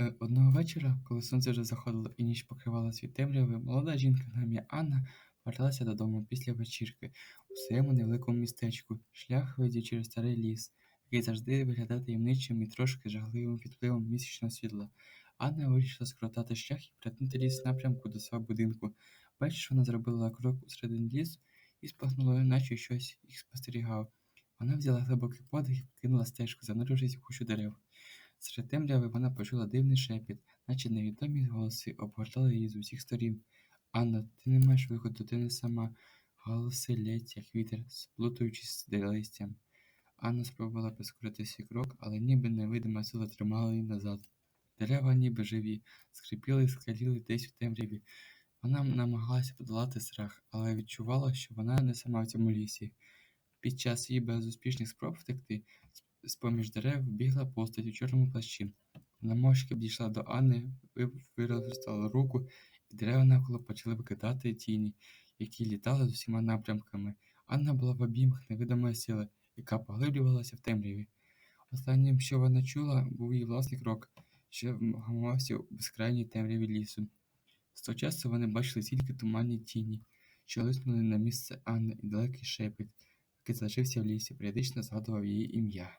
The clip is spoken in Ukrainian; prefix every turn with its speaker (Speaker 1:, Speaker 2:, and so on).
Speaker 1: Е, Одного вечора, коли сонце вже заходило і ніч покривала світ темряви, молода жінка на ім'я Анна верталася додому після вечірки у своєму невеликому містечку. Шлях веде через старий ліс, який завжди виглядав таємничим і трошки жахливим під впливом місячного світла. Анна вирішила скоротати шлях і перетнути ліс в напрямку до свого будинку. Бачиш, вона зробила крок у середині лісу і спахнула, наче щось їх спостерігав. Вона взяла глибокий подих і покинула стежку, занурившись у кущу дерев. Серед темряви вона почула дивний шепіт, наче невідомі голоси обгортали її з усіх сторін. Анна, ти не маєш виходу, ти не сама. Голоси ледь, як вітер, сплутуючись з листям. Анна спробувала прискорити свій крок, але ніби невидима сила тримала її назад. Дерева, ніби живі, скрипіли і скаліли десь у темряві. Вона намагалася подолати страх, але відчувала, що вона не сама в цьому лісі. Під час її безуспішних спроб втекти, з-поміж дерев бігла постать у чорному плащі. Вона мовчки підійшла до Анни, виростала руку, і дерева навколо почали викидати тіні, які літали з усіма напрямками. Анна була в обіймах невидимої сили, яка поглиблювалася в темряві. Останнім, що вона чула, був її власний крок, що вгамувався у безкрайній темряві лісу. З того часу вони бачили тільки туманні тіні, що лиснули на місце Анни і далекий шепіт, який залишився в лісі, періодично згадував її ім'я.